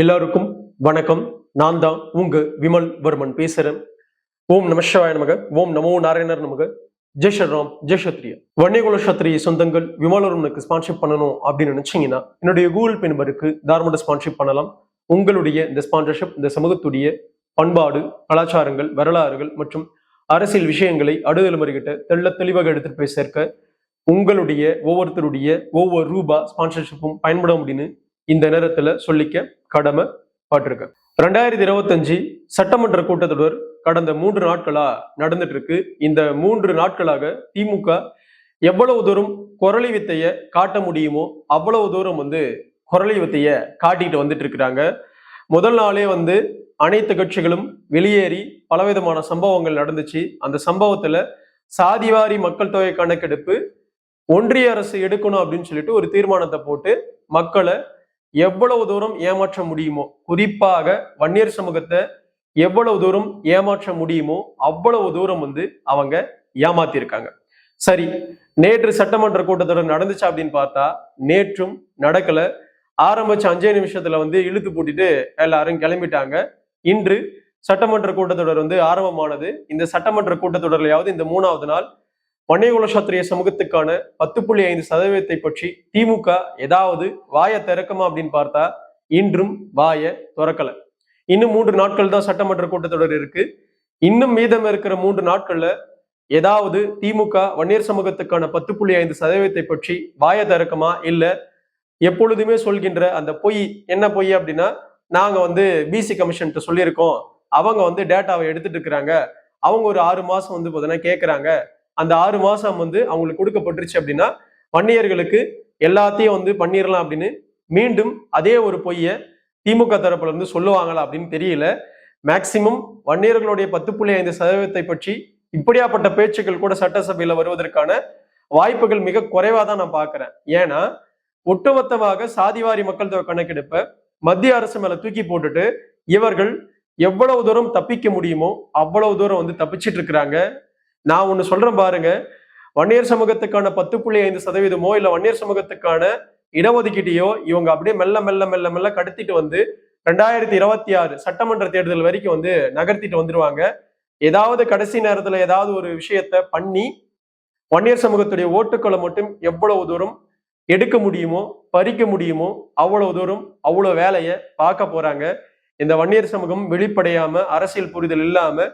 எல்லாருக்கும் வணக்கம். நான் தான் உங்க விமல் வர்மன் பேசுறேன். ஓம் நமசிவாய நமக ஓம் நமோ நாராயணர் நமக. ஜெய் ஸ்ரீராம் ஜெய் சத்ரியா வன்னியகுல சத்திரிய சொந்தங்கள் விமலருக்கு ஸ்பான்ஷிப் பண்ணணும் அப்படின்னு நினைச்சீங்கன்னா என்னுடைய கூகுள் பே நம்பருக்கு தாராளமாக ஸ்பான்ஷிப் பண்ணலாம். உங்களுடைய இந்த ஸ்பான்சர்ஷிப் இந்த சமூகத்துடைய பண்பாடு கலாச்சாரங்கள் வரலாறுகள் மற்றும் அரசியல் விஷயங்களை அடுதலைமுறைகிட்ட தெள்ள தெளிவாக எடுத்துட்டு போய் சேர்க்க உங்களுடைய ஒவ்வொருத்தருடைய ஒவ்வொரு ரூபா ஸ்பான்சர்ஷிப்பும் பயன்படும் அப்படின்னு இந்த நேரத்துல சொல்லிக்க கடமை பட்டிருக்கேன் ரெண்டாயிரத்தி இருபத்தஞ்சு சட்டமன்ற கூட்டத்தொடர் கடந்த மூன்று நாட்களா நடந்துட்டு இருக்கு இந்த மூன்று நாட்களாக திமுக எவ்வளவு தூரம் குரளி வித்தைய காட்ட முடியுமோ அவ்வளவு தூரம் வந்து குரளி வித்தைய காட்டிட்டு வந்துட்டு இருக்கிறாங்க முதல் நாளே வந்து அனைத்து கட்சிகளும் வெளியேறி பலவிதமான சம்பவங்கள் நடந்துச்சு. அந்த சம்பவத்துல சாதிவாரி மக்கள் தொகை கணக்கெடுப்பு ஒன்றிய அரசு எடுக்கணும் அப்படின்னு சொல்லிட்டு ஒரு தீர்மானத்தை போட்டு மக்களை எவ்வளவு தூரம் ஏமாற்ற முடியுமோ குறிப்பாக வன்னியர் சமூகத்தை எவ்வளவு தூரம் ஏமாற்ற முடியுமோ அவ்வளவு தூரம் வந்து அவங்க ஏமாத்திருக்காங்க. சரி நேற்று சட்டமன்ற கூட்டத்தொடர் நடந்துச்சு அப்படின்னு பார்த்தா நேற்றும் நடக்கல. ஆரம்பிச்ச அஞ்சே நிமிஷத்துல வந்து இழுத்து பூட்டிட்டு எல்லாரும் கிளம்பிட்டாங்க. இன்று சட்டமன்ற கூட்டத்தொடர் வந்து ஆரம்பமானது. இந்த சட்டமன்ற கூட்டத்தொடர்லையாவது இந்த மூணாவது நாள் வன்னியகுல சத்திரிய சமூகத்துக்கான பத்து புள்ளி ஐந்து சதவீதத்தை பற்றி திமுக ஏதாவது வாய திறக்குமா அப்படின்னு பார்த்தா இன்றும் வாயை திறக்கல. இன்னும் மூன்று நாட்கள் தான் சட்டமன்ற கூட்டத்தொடர் இருக்கு. இன்னும் மீதம் இருக்கிற மூன்று நாட்கள்ல ஏதாவது திமுக வன்னியர் சமூகத்துக்கான பத்து புள்ளி ஐந்து சதவீதத்தை பற்றி வாய திறக்குமா இல்ல எப்பொழுதுமே சொல்கின்ற அந்த பொய் என்ன பொய் அப்படின்னா நாங்க வந்து பிசி கமிஷன்கிட்ட சொல்லியிருக்கோம். அவங்க வந்து டேட்டாவை எடுத்துட்டு இருக்கிறாங்க. அவங்க ஒரு ஆறு மாசம் வந்து பார்த்தீங்கன்னா கேட்கறாங்க அந்த ஆறு மாசம் வந்து அவங்களுக்கு கொடுக்கப்பட்டுருச்சு அப்படின்னா வன்னியர்களுக்கு எல்லாத்தையும் வந்து பண்ணிடலாம் அப்படின்னு மீண்டும் அதே ஒரு பொய்ய திமுக தரப்புல இருந்து சொல்லுவாங்களா அப்படின்னு தெரியல. மேக்சிமம் வன்னியர்களுடைய பத்து புள்ளி ஐந்து சதவீதத்தை பற்றி இப்படியாப்பட்ட பேச்சுக்கள் கூட சட்டசபையில வருவதற்கான வாய்ப்புகள் மிக குறைவா தான் நான் பாக்குறேன் ஏன்னா ஒட்டுமொத்தமாக சாதிவாரி மக்கள் தொகை கணக்கெடுப்ப மத்திய அரசு மேல தூக்கி போட்டுட்டு இவர்கள் எவ்வளவு தூரம் தப்பிக்க முடியுமோ அவ்வளவு தூரம் வந்து தப்பிச்சிட்டு இருக்கிறாங்க. நான் ஒன்று சொல்றேன் பாருங்க. வன்னியர் சமூகத்துக்கான பத்து புள்ளி ஐந்து சதவீதமோ இல்லை வன்னியர் சமூகத்துக்கான இடஒதுக்கீட்டையோ இவங்க அப்படியே மெல்ல மெல்ல மெல்ல மெல்ல கடத்திட்டு வந்து ரெண்டாயிரத்தி இருபத்தி ஆறு சட்டமன்ற தேர்தல் வரைக்கும் வந்து நகர்த்திட்டு வந்துருவாங்க. ஏதாவது கடைசி நேரத்துல ஏதாவது ஒரு விஷயத்த பண்ணி வன்னியர் சமூகத்துடைய ஓட்டுக்களை மட்டும் எவ்வளவு தூரம் எடுக்க முடியுமோ பறிக்க முடியுமோ அவ்வளவு தூரம் அவ்வளோ வேலையை பார்க்க போறாங்க. இந்த வன்னியர் சமூகம் வெளிப்படையாம அரசியல் புரிதல் இல்லாம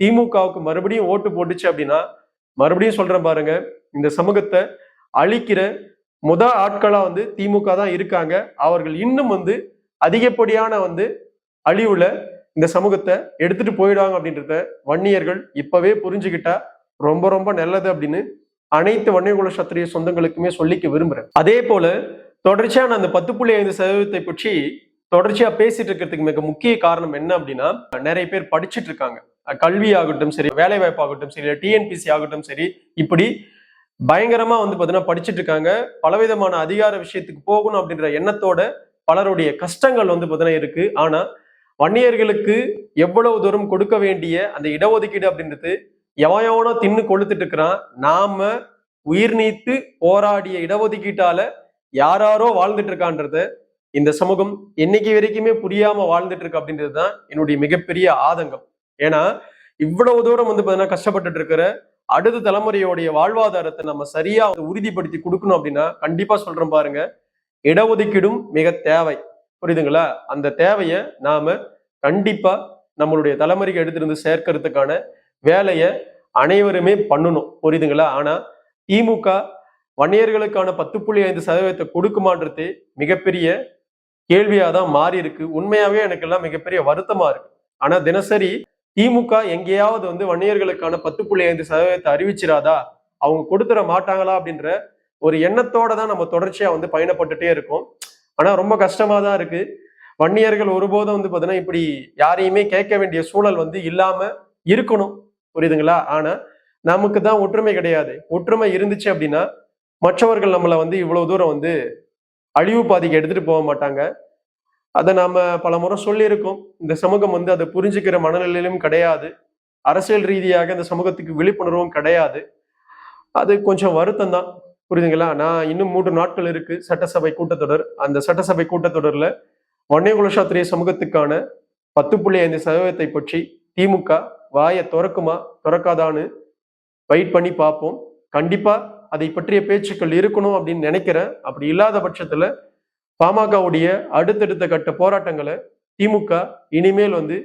திமுகவுக்கு மறுபடியும் ஓட்டு போட்டுச்சு அப்படின்னா மறுபடியும் சொல்றேன் பாருங்க இந்த சமூகத்தை அழிக்கிற முத ஆட்களா வந்து திமுக தான் இருக்காங்க. அவர்கள் இன்னும் வந்து அதிகப்படியான வந்து அழிவுல இந்த சமூகத்தை எடுத்துட்டு போயிடுவாங்க அப்படின்றத வன்னியர்கள் இப்பவே புரிஞ்சுக்கிட்டா ரொம்ப ரொம்ப நல்லது அப்படின்னு அனைத்து வன்னியகுல சத்திரிய சொந்தங்களுக்குமே சொல்லிக்க விரும்புறேன். அதே போல தொடர்ச்சியா நான் அந்த பத்து புள்ளி ஐந்து சதவீதத்தை பற்றி தொடர்ச்சியா பேசிட்டு இருக்கிறதுக்கு மிக முக்கிய காரணம் என்ன அப்படின்னா நிறைய பேர் படிச்சுட்டு இருக்காங்க. கல்வி ஆகட்டும் சரி வேலை வாய்ப்பு ஆகட்டும் சரி டிஎன்பிசி ஆகட்டும் சரி இப்படி பயங்கரமா வந்து பார்த்தீங்கன்னா படிச்சுட்டு இருக்காங்க. பலவிதமான அதிகார விஷயத்துக்கு போகணும் அப்படின்ற எண்ணத்தோட பலருடைய கஷ்டங்கள் வந்து பார்த்தீங்கன்னா இருக்கு. ஆனா வன்னியர்களுக்கு எவ்வளவு தூரம் கொடுக்க வேண்டிய அந்த இடஒதுக்கீடு அப்படின்றது எவன் எவனோ தின்னு கொளுத்துட்டு இருக்கிறான். நாம உயிர் நீத்து போராடிய இடஒதுக்கீட்டால யாராரோ வாழ்ந்துட்டு இருக்கான்றத இந்த சமூகம் என்னைக்கு வரைக்குமே புரியாம வாழ்ந்துட்டு இருக்கு அப்படின்றது தான் என்னுடைய மிகப்பெரிய ஆதங்கம். ஏன்னா இவ்வளவு தூரம் வந்து பாத்தீங்கன்னா கஷ்டப்பட்டுட்டு இருக்கிற அடுத்த தலைமுறையோடைய வாழ்வாதாரத்தை நம்ம சரியா உறுதிப்படுத்தி கொடுக்கணும் அப்படின்னா கண்டிப்பா சொல்றேன் பாருங்க. இடஒதுக்கீடும் மிக தேவை. புரியுதுங்களா? அந்த தேவையை நாம கண்டிப்பா நம்மளுடைய தலைமுறைக்கு எடுத்திருந்து சேர்க்கறதுக்கான வேலையை அனைவருமே பண்ணணும். புரியுதுங்களா? ஆனா திமுக வன்னியர்களுக்கான பத்து புள்ளி ஐந்து சதவீதத்தை கொடுக்குமான்றது மிகப்பெரிய கேள்வியாக தான் மாறி இருக்கு உண்மையாவே எனக்கு எல்லாம் மிகப்பெரிய வருத்தமா இருக்கு. ஆனா தினசரி திமுக எங்கேயாவது வந்து வன்னியர்களுக்கான பத்து புள்ளி ஐந்து சதவீதத்தை அறிவிச்சிடாதா? அவங்க கொடுத்துட மாட்டாங்களா? அப்படின்ற ஒரு எண்ணத்தோட தான் நம்ம தொடர்ச்சியா வந்து பயணப்பட்டுட்டே இருக்கோம். ஆனா ரொம்ப கஷ்டமா தான் இருக்கு. வன்னியர்கள் ஒருபோதும் வந்து பாத்தீங்கன்னா இப்படி யாரையுமே கேட்க வேண்டிய சூழல் வந்து இல்லாம இருக்கணும். புரியுதுங்களா? ஆனா நமக்கு தான் ஒற்றுமை கிடையாது. ஒற்றுமை இருந்துச்சு அப்படின்னா மற்றவர்கள் நம்மளை வந்து இவ்வளவு தூரம் வந்து அழிவு பாதிக்கு எடுத்துட்டு போக மாட்டாங்க. அதை நாம பல முறை சொல்லியிருக்கோம். இந்த சமூகம் வந்து அதை புரிஞ்சுக்கிற மனநிலையிலும் கிடையாது. அரசியல் ரீதியாக இந்த சமூகத்துக்கு விழிப்புணர்வும் கிடையாது. அது கொஞ்சம் வருத்தம் தான் புரியுதுங்களா? நான் இன்னும் மூன்று நாட்கள் இருக்கு சட்டசபை கூட்டத்தொடர். அந்த சட்டசபை கூட்டத்தொடர்ல வன்னியகுல சாத்திரிய சமூகத்துக்கான பத்து புள்ளி ஐந்து சதவீதத்தை பற்றி திமுக வாயை திறக்குமா திறக்காதான்னு வெயிட் பண்ணி பார்ப்போம். கண்டிப்பா அதை பற்றிய பேச்சுக்கள் இருக்கணும் அப்படின்னு நினைக்கிறேன். அப்படி இல்லாத பட்சத்துல பாமகவுடைய அடுத்தடுத்த கட்ட போராட்டங்களை திமுக இனிமேல் வந்து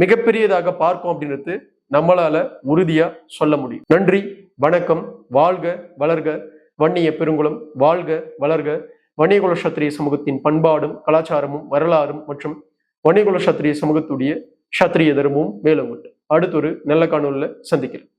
மிகப்பெரியதாக பார்க்கும் அப்படின்றது நம்மளால உறுதியா சொல்ல முடியும். நன்றி வணக்கம் வாழ்க வளர்க வன்னிய பெருங்குளம் வாழ்க வளர்க. வன்னியகுல சத்திரிய சமூகத்தின் பண்பாடும் கலாச்சாரமும் வரலாறும் மற்றும் வன்னியகுல சத்திரிய சமூகத்துடைய சத்திரிய தர்மமும் மேலும் உண்டு. அடுத்தொரு நல்ல காணொலியில் சந்திக்கிறேன்